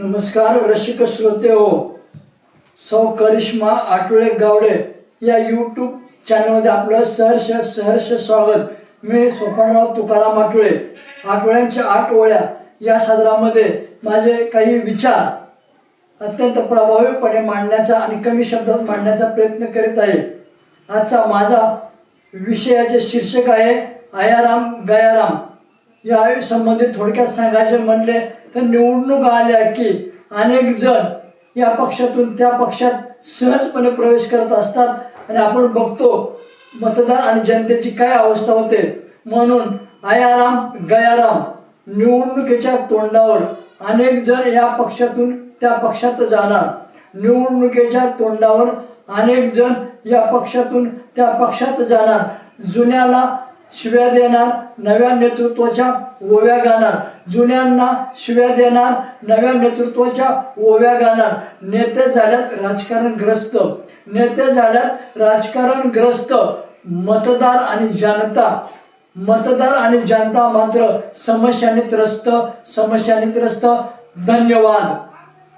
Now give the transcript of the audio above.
नमस्कार रसिक श्रोते हो. सौ करिश्मा आठवळे गावडे या यूट्यूब चॅनलमध्ये आपलं सहर्ष सहर्ष स्वागत. मी सोपानराव तुकाराम आठवळे आठवळ्यांच्या आठ ओळ्या या सदरामध्ये माझे काही विचार अत्यंत प्रभावीपणे मांडण्याचा आणि कमी शब्दात मांडण्याचा प्रयत्न करीत आहे. आजचा माझा विषयाचे शीर्षक आहे आयाराम गयाराम. या संबंधित थोडक्यात सांगायचे म्हणले तर निवडणूक आल्या की अनेक जण या पक्षातून त्या पक्षात सहजपणे प्रवेश करत असतात. आणि आपण बघतो मतदार आणि जनतेची काय अवस्था होते. म्हणून आयाराम गयाराम निवडणुकीच्या तोंडावर अनेक जण या पक्षातून त्या पक्षात जाणार. निवडणुकीच्या तोंडावर अनेक जण या पक्षातून त्या पक्षात जाणार. जुन्याला शिव्या देणार नव्या नेतृत्वाच्या ओव्या गाणार जुन्यांना शिव्या देणार नव्या नेतृत्वाच्या ओव्या गाणार नेते झाल्यात राजकारणग्रस्त. नेते झाल्यात राजकारणग्रस्त. मतदार आणि जनता. मतदार आणि जनता मात्र समस्याने त्रस्त समस्याने त्रस्त. धन्यवाद.